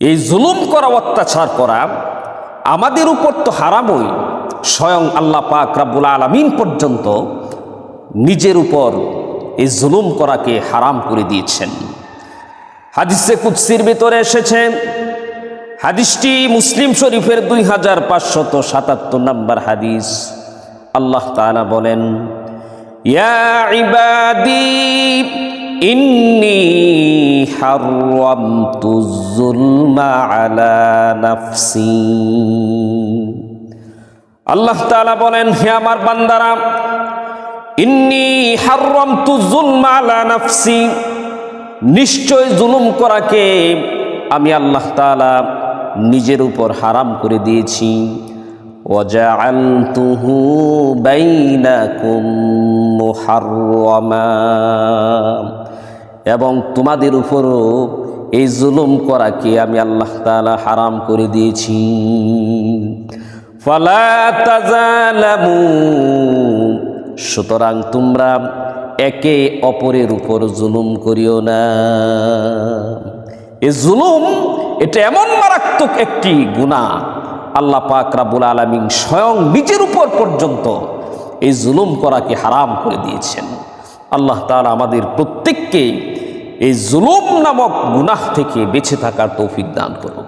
এই জুলুম করা, অত্যাচার করা আমাদের উপর তো হারামই স্বয়ং আল্লাহ পাক রাব্বুল আলামিন পর্যন্ত নিজের উপর এই জুলুম করাকে হারাম করে দিয়েছেন। হাদিসে কুৎসির ভিতরে এসেছেন হাদিসটি মুসলিম শরীফের দুই হাজার পাঁচশত সাতাত্তর নম্বর হাদিস। আল্লাহ তাআলা বলেন, ইয়া ইবাদি ইন্নি হাররামতু যুলমা আলা নাফসি আল্লাহ তাআলা বলেন হে আমার বান্দারা ইন্নি হাররামতু যুলমা আলা নাফসি নিশ্চয় জুলুম করাকে আমি আল্লাহ তাআলা নিজের উপর হারাম করে দিয়েছি وجعلته بينكم محرما এবং তোমাদের উপরও এই জুলুম করাকে আমি আল্লাহ তাআলা হারাম করে দিয়েছি। সুতরাং তোমরা একে অপরের উপর জুলুম করিও না। এ জুলুম, এটা এমন মারাত্মক একটি গুণা আল্লাহ পাক রাবুল আলমিন স্বয়ং নিজের উপর পর্যন্ত এই জুলুম করাকে হারাম করে দিয়েছেন। আল্লাহ তালা আমাদের প্রত্যেককে এই জুলুম নামক গুনাহ থেকে বেঁচে থাকার তৌফিক দান করুন।